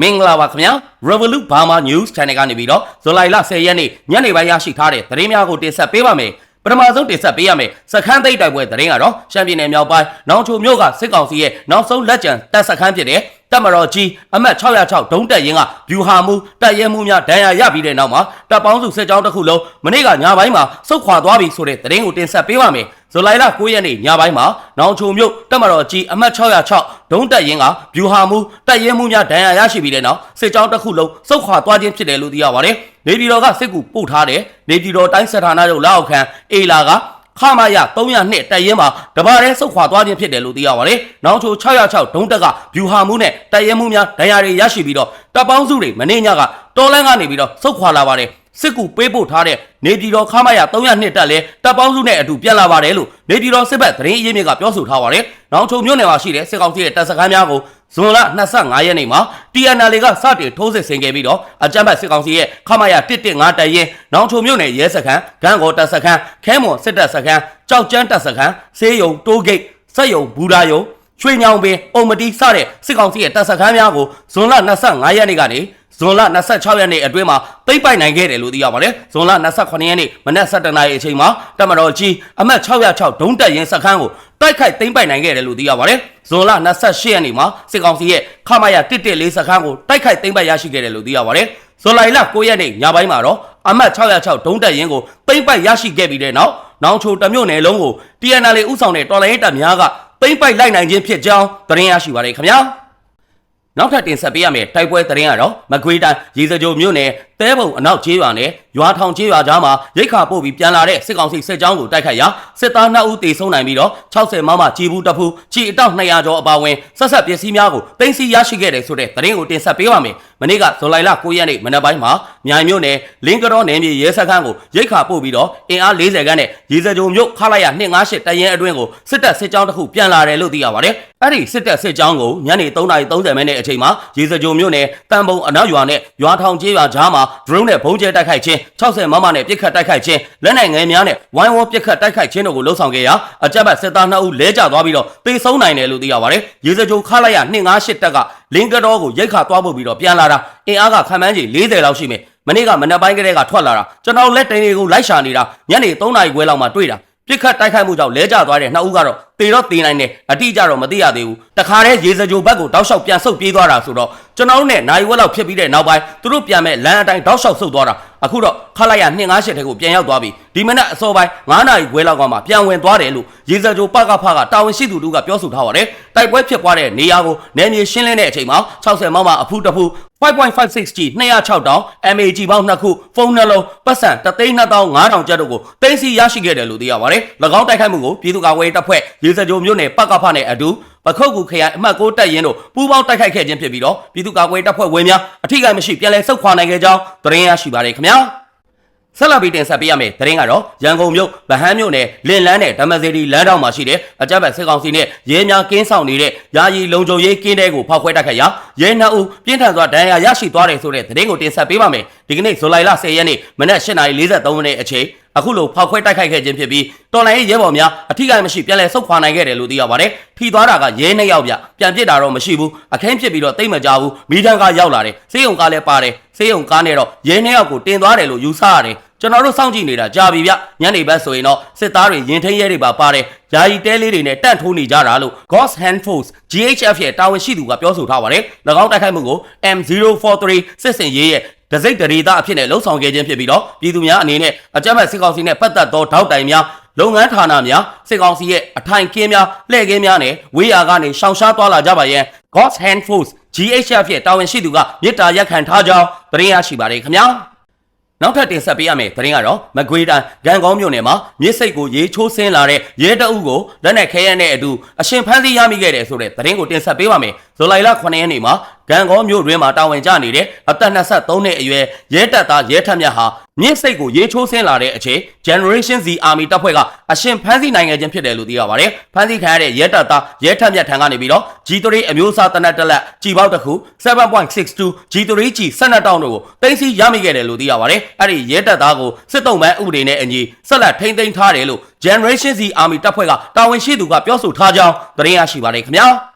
မင်္ဂလာပါခင်ဗျာ Revolut Burma News Channel ကနေပြီးတော့ဇူလိုင်လ10ရက်နေ့ညနေပိုင်းရရှိထားတဲ့သတင်းများကိုတင်ဆက်ပေးပါမယ်ပထမဆုံးတင်ဆက်ပေးရမယ်စခန်းသိပ်တိုက်ပွဲသတင်းကတော့ရှမ်းပြည်နယ်မြောက်ပိုင်းနောင်ချိုမြို့ကစစ်ကောင်စီရဲ့နောက်ဆုံးလက်ကျန်တပ်စခန်းဖြစ်တဲ့ တပ်မတော်ကြီးအမှတ်606ဒုံးတက်ရင်ကဗျူဟာမှုတပ်ရဲမှုများဒဏ်ရာရပြီးတဲ့နောက်မှာတပ်ပေါင်းစုစစ်ကြောင်းတစ်ခုလုံးမနေ့ကညပိုင်းမှာစုခွာသွားပြီဆိုတဲ့သတင်းကိုတင်ဆက်ပေးပါမယ်ဇူလိုင်လ9ရက်နေ့ညပိုင်းမှာနောင်ချိုမြို့တပ်မတော်ကြီးအမှတ်606ဒုံးတက်ရင်ကဗျူဟာမှုတပ်ရဲမှုများဒဏ်ရာရရှိပြီးတဲ့နောက်စစ်ကြောင်းတစ်ခုလုံးစုခွာသွားခြင်းဖြစ်တယ်လို့သိရပါတယ်နေပြည်တော်ကစစ်ကူပို့ထားတဲ့နေပြည်တော်တိုင်းစစ်ဌာနချုပ်လက်အောက်ခံအေလာက ခမာရ302တပ်ရင်းမှာတပါးရဲစုတ်ခွာသွားခြင်းဖြစ်တယ်လို့သိရပါတယ်။နောင်ချို606ဒုံးတက်ကဗျူဟာမှုနဲ့တပ်ရဲမှုများဒဏ်ရာတွေရရှိပြီးတော့တပ်ပေါင်းစုတွေမနေ့ညကတော်လန်းကနေပြီးတော့စုတ်ခွာလာပါတယ်။ စစ်ကူပေးပို့ထားတဲ့နေပြည်တော်ခမာရ302တပ်လဲတပ်ပေါင်းစုနဲ့အတူပြန်လာပါတယ်လို့နေပြည်တော်စစ်ဘက်သတင်းအရင်းမြစ်ကပြောဆိုထားပါတယ်။နောင်ချိုမြို့နယ်မှာရှိတဲ့စစ်ကောင်စီရဲ့တပ်စခန်းများကိုဇွန်လ25ရက်နေ့မှာ TNL ကစတင်ထိုးစစ်ဆင်ခဲ့ပြီးတော့အကြမ်းဖက်စစ်ကောင်စီရဲ့ခမာရ115တပ်ရင်းနောင်ချိုမြို့နယ်ရဲစခန်းဂန်းကောတပ်စခန်းခဲမွန်စစ်တပ်စခန်းကြောက်ကျန်းတပ်စခန်းဆေးရုံတိုးဂိတ်စက်ရုံဘူရာယုံ ရွှေညောင်ပင်အုံမတီစတဲ့စစ်ကောင်စီရဲ့တပ်စခန်းများကိုဇွန်လ25ရက်နေ့ကနေဇွန်လ26ရက်နေ့အတွင်းမှာသိမ့်ပိုက်နိုင်ခဲ့တယ်လို့သိရပါတယ်။ဇွန်လ28ရက်နေ့မနက်7:00နာရီအချိန်မှာတပ်မတော်ကြီးအမှတ်606ဒုံးတက်ရင်စခန်းကိုတိုက်ခိုက်သိမ့်ပိုက်နိုင်ခဲ့တယ်လို့သိရပါတယ်။ဇွန်လ28ရက်နေ့မှာစစ်ကောင်စီရဲ့ခမာယာ114စခန်းကိုတိုက်ခိုက်သိမ့်ပိုက်ရရှိခဲ့တယ်လို့သိရပါတယ်။ဇွန်လ9ရက်နေ့ညပိုင်းမှာတော့အမှတ်606ဒုံးတက်ရင်ကိုသိမ့်ပိုက်ရရှိခဲ့ပြီးတဲ့နောက်နောင်ချိုတမြို့နယ်လုံးကို TNL ဥဆောင်တဲ့တော်လိုင်းတပ်များက သိမ့်ပိုက်လိုက်နိုင်ခြင်းဖြစ်ကြောင်းသတင်းရရှိပါတယ်ခင်ဗျာ။နောက်ထပ်တင်ဆက်ပေးရမယ့်တိုက်ပွဲသတင်းကတော့မကွေးတိုင်းရေစကြိုမြို့နယ်တဲပုံအနောက်ကျေးရွာနဲ့ရွာထောင်ကျေးရွာကြားမှာရိတ်ခါပို့ပြီးပြန်လာတဲ့စစ်ကောင်စီစစ်ကြောင်းကိုတိုက်ခိုက်ရာစစ်သား2ဦးတေဆုံးနိုင်ပြီးတော့60မမကြီးဘူးတဖူးကြီးအတောက်200ကျော်အပါဝင်ဆက်ဆက်ပစ္စည်းများကိုတင်စီရရှိခဲ့တယ်ဆိုတဲ့သတင်းကိုတင်ဆက်ပေးပါမယ်။မနေ့ကဇူလိုင်လ9ရက်နေ့မနက်ပိုင်းမှာမြိုင်မြို့နယ်လင်းကတော်နယ်မြေရဲစခန်းကိုရိတ်ခါပို့ပြီးတော့အင်အား40ခန်းနဲ့ရေစကြိုမြို့ခလာရ258တရင်အတွင်းကိုစစ်တပ်စစ်ကြောင်းတစ်ခုပြန်လာတယ်လို့သိရပါတယ်။အဲ့ဒီစစ်တပ်စစ်ကြောင်းကိုညနေ3:30မိနစ်အချိန်မှာရေစကြိုမြို့နယ်တန်ပုံအနောက်ရွာနဲ့ရွာထောင်ကျေးရွာကြားမှာ drone နဲ့ဘုံကျဲတိုက်ခိုက်ခြင်း60မမနဲ့ပစ်ခတ်တိုက်ခိုက်ခြင်းလက်နိုင်ငယ်များနဲ့ဝိုင်းဝန်းပစ်ခတ်တိုက်ခိုက်ခြင်းတို့ကိုလှုံ့ဆော်ခဲ့ရာအကြမ်းဖက်စစ်သား2ဦးလဲကျသွားပြီးတော့တေဆုံးနိုင်တယ်လို့သိရပါတယ်။ရေစကြိုခလာရ258တက်ကလင်းကတော်ကိုရိတ်ခါသွားဖို့ပြီးတော့ပြန်လာတာအင်အားကခံမှန်းကြီး40လောက်ရှိမယ်။မနေ့ကမနက်ပိုင်းကလေးကထွက်လာတာကျွန်တော်လက်တင်တွေကိုလိုက်ရှာနေတာညနေ3နာရီခွဲလောက်မှတွေ့တာ ပြစ်ခတ်တိုက်ခိုက်မှုကြောင့်လဲကျသွားတဲ့နှစ်ဦးကတော့တေတော့တေနိုင်တယ်အတိအကျတော့မသိရသေးဘူးတခါတည်းရေစကြိုဘက်ကိုတောက်လျှောက်ပြန်ဆုတ်ပြေးသွားတာဆိုတော့ကျွန်တော်တို့နဲ့နိုင်ဝက်လောက်ဖြစ်ပြီးတဲ့နောက်ပိုင်းသူတို့ပြန်မဲ့လမ်းအတိုင်းတောက်လျှောက်ဆုတ်သွားတာအခုတော့ခလိုက်ရ258ထဲကိုပြန်ရောက်သွားပြီဒီမနက်အစောပိုင်း9နာရီခွဲလောက်ကမှပြန်ဝင်သွားတယ်လို့ရေစကြိုပကဖကတာဝန်ရှိသူတို့ကပြောဆိုထားပါတယ်တိုက်ပွဲဖြစ်ပွားတဲ့နေရာကိုနယ်မြေရှင်းလင်းတဲ့အချိန်မှာ60မမအဖူးတဖူး 5.56G 206တောင် MAG ပေါင်းနှစ်ခုဖုန်းနှလုံးပတ်စံ3,500ကျပ်တို့ကိုတင်စီရရှိခဲ့တယ်လို့သိရပါတယ်၎င်းတိုက်ခိုက်မှုကိုပြည်သူ့ကာကွယ်ရေးတပ်ဖွဲ့ရေစကြိုမြို့နယ်ပကဖနဲ့အတူ ပခုတ်ကူခရိုင်အမှတ်6တပ်ရင်းတို့ပူးပေါင်းတိုက်ခိုက်ခဲ့ခြင်းဖြစ်ပြီးတော့ပြည်သူ့ကာကွယ်ရေးတပ်ဖွဲ့ဝင်များအထိကိမရှိပြန်လည်ဆုတ်ခွာနိုင်ခဲ့ကြောင်းသတင်းရရှိပါတယ်ခင်ဗျာဆက်လက်ပြီးတင်ဆက်ပေးရမယ့်သတင်းကတော့ရန်ကုန်မြို့ဗဟန်းမြို့နယ်လင်လန်းနဲ့ဓမ္မစေတီလမ်းတောင်မှာရှိတဲ့အကြမ်းဖက်စစ်ကောင်စီနဲ့ရဲများကင်းဆောင်နေတဲ့ယာယီလုံခြုံရေးကင်းတဲကိုဖောက်ခွဲတိုက်ခိုက်ရာ ရဲနှအုပ်ပြင်းထန်စွာဒဏ်ရာရရှိသွားတယ်ဆိုတဲ့သတင်းကိုတင်ဆက်ပေးပါမယ်ဒီကနေ့ဇူလိုင်လ10ရက်နေ့မနက်8:43မိနစ်အချိန်အခုလိုဖောက်ခွဲတိုက်ခိုက်ခဲ့ခြင်းဖြစ်ပြီးတော်လိုင်းရဲဘော်များအထီးကိမရှိပြန်လည်ဆုတ်ခွာနိုင်ခဲ့တယ်လို့သိရပါတယ်။ထီသွားတာကရဲနှစ်ယောက်ပြပြန်ပစ်တာတော့မရှိဘူး။အခင်းဖြစ်ပြီးတော့တိတ်မကြဘူး။မိထန်ကရောက်လာတယ်။စေးုံကားလည်းပါတယ်။စေးုံကားနဲ့တော့ရဲနှစ်ယောက်ကိုတင်သွားတယ်လို့ယူဆရတယ်။ ကျွန်တော်တို့စောင့်ကြည့်နေတာကြာပြီဗျညနေဘက်ဆိုရင်တော့စစ်သားတွေရင်ထင်းရဲတွေပါပါတယ်ယာယီတဲလေးတွေနဲ့တန့်ထိုးနေကြတာလို့ Ghost Hand Force GHF ရဲ့တာဝန်ရှိသူကပြောဆိုထားပါတယ်၎င်းတိုက်ခိုက်မှုကို M043 စစ်စင်ရေးရဲ့ဒစိတ်တရေသားအဖြစ်နဲ့လှုံ့ဆော်ခဲ့ခြင်းဖြစ်ပြီးတော့ပြည်သူများအနေနဲ့အကြမ်းဖက်စစ်ကောင်စီနဲ့ပတ်သက်သောထောက်တိုင်များလုပ်ငန်းဌာနများစစ်ကောင်စီရဲ့အထိုင်ကင်းများလှည့်ကင်းများနဲ့ဝေးရာကနေရှောင်ရှားသွားလာကြပါရန် God's Hand Force GHF ရဲ့တာဝန်ရှိသူကမြစ်တာရက်ခံထားကြောင်းသတင်းရရှိပါတယ်ခင်ဗျာ နောက်ထပ်တင်ဆက်ပေးရမယ့်သတင်းကတော့မကွေးတိုင်းဂံကောင်းမြို့နယ်မှာမြစ်စိတ်ကိုရေချိုးဆင်းလာတဲ့ရဲတအုပ်ကိုလက်နက်ခဲယမ်းနဲ့အတူအရှင်ဖမ်းဆီးရမိခဲ့တယ်ဆိုတဲ့သတင်းကိုတင်ဆက်ပေးပါမယ်။ဇူလိုင်လ9ရက်နေ့မှာဂံကောမြို့တွင်မှာတာဝန်ကျနေတဲ့အသက်23နှစ်အရွယ်ရဲတပ်သားရဲထက်မြတ်ဟာ မြစ်စိတ်ကိုရေချိုးဆင်းလာတဲ့အချိန် Generation Z Army တပ်ဖွဲ့ကအရှင်ဖမ်းဆီးနိုင်ခဲ့ခြင်းဖြစ်တယ်လို့သိရပါတယ်။ဖမ်းဆီးခံရတဲ့ရဲတပ်သားရဲထက်မြတ်ထံကနေပြီးတော့ G3 အမျိုးအစားတနက်တက်လက်ကြီးပေါက်တစ်ခု7.62 G3G 12တောင်းတို့ကိုတင်စီရမိခဲ့တယ်လို့သိရပါတယ်။အဲ့ဒီရဲတပ်သားကိုစစ်တုံးပန်းဥပဒေနဲ့အညီဆက်လက်ထိန်းသိမ်းထားတယ်လို့ Generation Z Army တပ်ဖွဲ့ကတာဝန်ရှိသူကပြောဆိုထားကြောင်းသတင်းရရှိပါတယ်ခင်ဗျာ။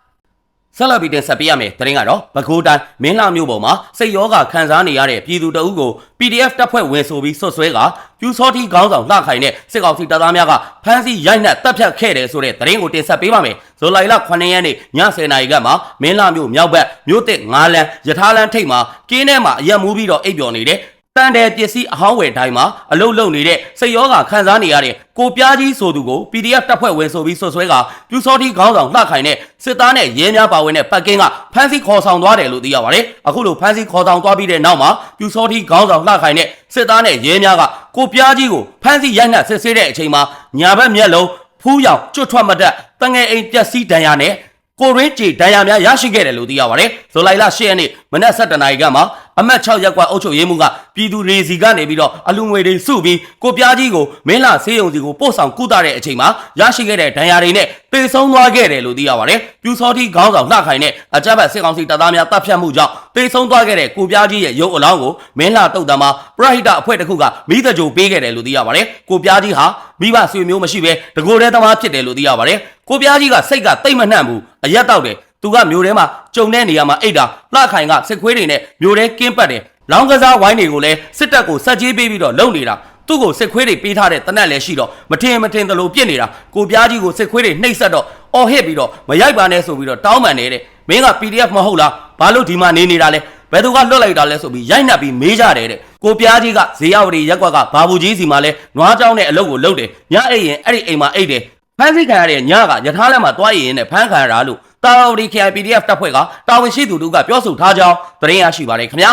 ဆက်လက်ပြီးတင်ဆက်ပေးရမယ်သတင်းကတော့ပဲခူးတိုင်းမင်းလှမြို့ပေါ်မှာစိတ်ရောဂါခံစားနေရတဲ့ပြည်သူတအုပ်ကို PDF တပ်ဖွဲ့ဝင်ဆိုပြီးဆွတ်ဆွဲကပြူစောတိခေါင်းဆောင်လှခိုင်တဲ့စစ်ကောင်စီတပ်သားများကဖမ်းဆီးရိုက်နှက်တပ်ဖြတ်ခဲ့တယ်ဆိုတဲ့သတင်းကိုတင်ဆက်ပေးပါမယ်ဇူလိုင်လ9ရက်နေ့ည10:00နာရီကမှမင်းလှမြို့မြောက်ဘက်မြို့တစ်9လမ်းယထာလမ်းထိပ်မှာကင်းထဲမှာအရက်မူးပြီးတော့အိပ်ပျော်နေတဲ့ တန်တယ်ပစ္စည်းအဟောင်းဝယ်တိုင်းမှာအလုတ်လုံနေတဲ့စိတ်ရောဂါခံစားနေရတဲ့ကိုပြားကြီးဆိုသူကို PDF တပ်ဖွဲ့ဝင်ဆိုပြီးဆွတ်ဆွဲကပြူစောတိခေါင်းဆောင်လှခိုင်တဲ့စစ်သားနဲ့ရဲများပါဝင်တဲ့ပတ်ကင်းကဖမ်းဆီးခေါ်ဆောင်သွားတယ်လို့သိရပါတယ်။အခုလိုဖမ်းဆီးခေါ်ဆောင်သွားပြီးတဲ့နောက်မှာပြူစောတိခေါင်းဆောင်လှခိုင်တဲ့စစ်သားနဲ့ရဲများကကိုပြားကြီးကိုဖမ်းဆီးရိုက်နှက်စစ်ဆေးတဲ့အချိန်မှာညာဘက်မျက်လုံးဖူးရောင်ကျွတ်ထွက်မတတ်တငယ်အိမ်ပျက်စီးဒဏ်ရာနဲ့ကိုရင်းကြေဒဏ်ရာများရရှိခဲ့တယ်လို့သိရပါတယ်။ဇူလိုင်လ10ရက်နေ့မနက်7:00နာရီကမှ အမတ်6ရက်ကွာအုပ်ချုပ်ရေးမှူးကပြည်သူရေစီကနေပြီးတော့အလူငွေတွေစုပြီးကိုပြားကြီးကိုမင်းလာဆေးရုံစီကိုပို့ဆောင်ကုသတဲ့အချိန်မှာရရှိခဲ့တဲ့ဒဏ်ရာတွေနဲ့ပေဆုံးသွားခဲ့တယ်လို့သိရပါတယ်။ပြူစောတိခေါင်းဆောင်လှခိုင်နဲ့အကြမ်းဖက်စစ်ကောင်စီတပ်သားများတပ်ဖြတ်မှုကြောင့်ပေဆုံးသွားခဲ့တဲ့ကိုပြားကြီးရဲ့ရုပ်အလောင်းကိုမင်းလာတုတ်တမ်းမှာပရဟိတအဖွဲ့တစ်ခုကမိသကြိုပေးခဲ့တယ်လို့သိရပါတယ်။ကိုပြားကြီးဟာမိဘဆွေမျိုးမရှိဘဲတကိုယ်တည်းသမားဖြစ်တယ်လို့သိရပါတယ်။ကိုပြားကြီးကစိတ်ကတိတ်မနှံ့ဘူးအရက်တောက်တယ် သူကမြို့ထဲမှာကြုံတဲ့နေရာမှာအိတ်တာလှခိုင်ကစစ်ခွေးတွေနဲ့မြို့ထဲကင်းပတ်တယ်လောင်းကစားဝိုင်းတွေကိုလည်းစစ်တပ်ကိုစက်ကြီးပေးပြီးတော့လုံနေတာသူ့ကိုစစ်ခွေးတွေပေးထားတဲ့တနက်လည်းရှိတော့မထင်မထင်သလိုပြစ်နေတာကိုပြားကြီးကိုစစ်ခွေးတွေနှိပ်စက်တော့အော်ဟစ်ပြီးတော့မရိုက်ပါနဲ့ဆိုပြီးတော့တောင်းပန်နေတဲ့မင်းက PDF မဟုတ်လားဘာလို့ဒီမှာနေနေတာလဲဘယ်သူကလွတ်လိုက်တာလဲဆိုပြီးရိုက်နှက်ပြီးမေးကြတယ်တဲ့ကိုပြားကြီးကဇေယဝတီရက်ကွက်ကဘာဘူးကြီးစီမှာလဲနွားကြောင်းတဲ့အလုပ်ကိုလုပ်တယ်ညအိတ်ရင်အဲ့ဒီအိမ်မှာအိတ်တယ်ဖမ်းဆီးခံရတဲ့ညကယထာလမ်းမှာတွားရင်နဲ့ဖမ်းခံရတာလို့ တာဝတီ KIPDF တပ်ဖွဲ့ကတာဝန်ရှိသူတို့ကပြောဆိုထားကြောင်းသတင်းရရှိပါတယ်ခင်ဗျာ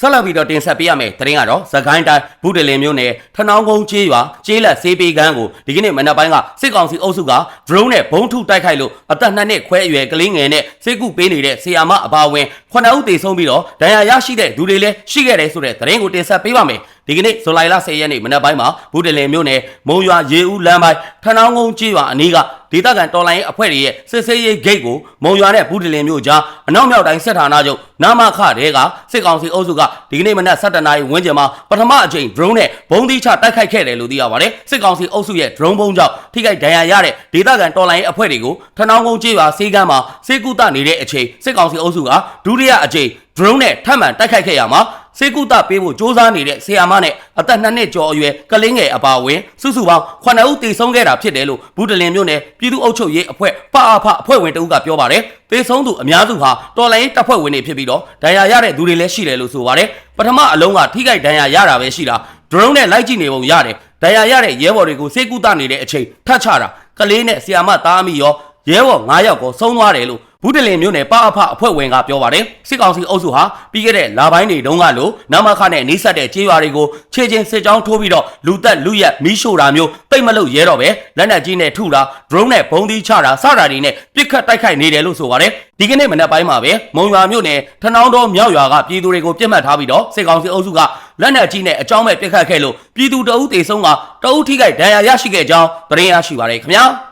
ဆက်လက်ပြီးတော့တင်ဆက်ပေးရမယ်သတင်းကတော့သခိုင်းတိုင်းဘုဒ္ဓလင်မြို့နယ်ထနောင်းကုန်းကျေးရွာကျေးလက်စေးပေကန်းကိုဒီကနေ့မနက်ပိုင်းကစစ်ကောင်စီအုပ်စုက drone နဲ့ဘုံထုတိုက်ခိုက်လို့အသက်နှစ်နှစ်ခွဲအရွယ်ကလေးငယ်နဲ့စိတ်ကူပေးနေတဲ့ဆီယာမအပါအဝင် 9ဦးသေဆုံးပြီးတော့ဒဏ်ရာရရှိတဲ့လူတွေလည်းရှိခဲ့တယ်ဆိုတဲ့သတင်းကိုတင်ဆက်ပေးပါမယ်ဒီကနေ့ဇူလိုင်လ10ရက်နေ့မနက်ပိုင်းမှာဘုဒ္ဓလင်မြို့နယ်မုံရွာရေဦးလမ်းပိုင်းထနောင်းကုန်းကျေးရွာအနီးကဒေသခံတော်လိုင်းအဖွဲ့တွေရဲ့စစ်ဆေးရေးဂိတ်ကိုမုံရွာနဲ့ဘုဒ္ဓလင်မြို့ကြားအနောက်မြောက်တိုင်းစစ်ဌာနချုပ်နာမခတဲကစစ်ကောင်စီအုပ်စုကဒီကနေ့မနက်7:00နာရီဝန်းကျင်မှာပထမအကြိမ် drone နဲ့ဘုံသီးချတိုက်ခိုက်ခဲ့တယ်လို့သိရပါတယ်စစ်ကောင်စီအုပ်စုရဲ့ drone ဘုံကြောင့်ထိခိုက်ဒဏ်ရာရတဲ့ဒေသခံတော်လိုင်းအဖွဲ့တွေကိုထနောင်းကုန်းကျေးရွာစေကမ်းမှာစေကူတနေတဲ့အချိန်စစ်ကောင်စီအုပ်စုကဒုတိယအကြိမ် drone နဲ့ထပ်မံတိုက်ခိုက်ခဲ့ရမှာစေကုတပေးဖို့စ조사နေတဲ့ဆီယာမနဲ့အသက်2နှစ်ကျော်အရွယ်ကလေးငယ်အပါအဝင်စုစုပေါင်း9ဦးတေဆုံးခဲ့တာဖြစ်တယ်လို့ဘူးတလင်မြို့နယ်ပြည်သူ့အုပ်ချုပ်ရေးအဖွဲ့ပအဖအဖွဲ့ဝင်တဦးကပြောပါတယ်တေဆုံးသူအများစုဟာတော်လိုင်းတပ်ဖွဲ့ဝင်တွေဖြစ်ပြီးတော့ဒဏ်ရာရတဲ့သူတွေလည်းရှိတယ်လို့ဆိုပါတယ်ပထမအလုံးကထိခိုက်ဒဏ်ရာရတာပဲရှိတာ drone နဲ့လိုက်ကြည့်နေပုံရတယ်ဒဏ်ရာရတဲ့ရဲဘော်တွေကိုစေကုတနေတဲ့အချိန်ထတ်ချတာကလေးနဲ့ဆီယာမသားအမိရောရဲဘော်9ယောက်ကိုဆုံးသွားတယ်လို့ ဘူးတလင်မြို့နယ်ပအဖအဖွဲ့ဝင်ကပြောပါတယ်စစ်ကောင်စီအုပ်စုဟာပြီးခဲ့တဲ့လပိုင်းတွေတုန်းကလို့နမခနဲ့နေဆက်တဲ့ကြေးရွာတွေကိုခြေချင်းစစ်ကြောင်းထိုးပြီးတော့လူသက်လူရက်မီးရှို့တာမျိုးတိတ်မလို့ရဲတော့ပဲလက်နက်ကြီးနဲ့ထုတာ drone နဲ့ဘုံသီးချတာစတာတွေနဲ့ပစ်ခတ်တိုက်ခိုက်နေတယ်လို့ဆိုပါတယ်ဒီကနေ့မနက်ပိုင်းမှာပဲမုံရွာမြို့နယ်ထနောင်းတော်မြောက်ရွာကပြည်သူတွေကိုပြစ်မှတ်ထားပြီးတော့စစ်ကောင်စီအုပ်စုကလက်နက်ကြီးနဲ့အကြောင်းမဲ့ပစ်ခတ်ခဲ့လို့ပြည်သူတအုပ်တေဆုံးကတအုပ်ထိခိုက်ဒဏ်ရာရရှိခဲ့ကြောင်းသတင်းရရှိပါတယ်ခင်ဗျာ